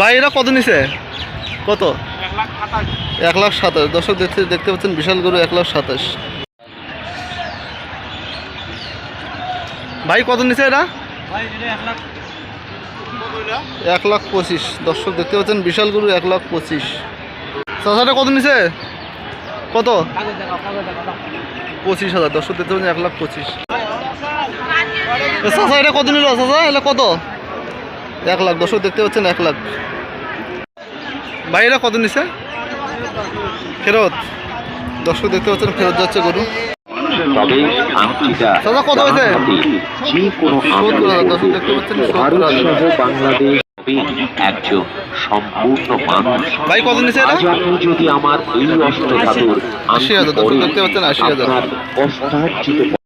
ভাই কত নিছে? কত? এক লাখ সাতাশ। দর্শক দেখতে দেখতে পাচ্ছেন বিশাল গরু এক লাখ সাতাশ। ভাই কত নিছে এরা? এক লাখ পঁচিশ। দর্শক দেখতে পাচ্ছেন বিশাল গরু এক লাখ পঁচিশ। চাষাটা কত নিছে? কত? পঁচিশ হাজার। দর্শক দেখতে পাচ্ছেন এক লাখ পঁচিশ। চাচা এটা কত এটা কত? এক লাখ দর্শক দেখতে পাচ্ছেন এক লাখ। ভাই এরা কত নিছে? ফেরত। দর্শক দেখতে পাচ্ছেন ফেরত যাচ্ছে গরু। দর্শক আশি হাজার, দেখতে পাচ্ছেন আশি হাজার।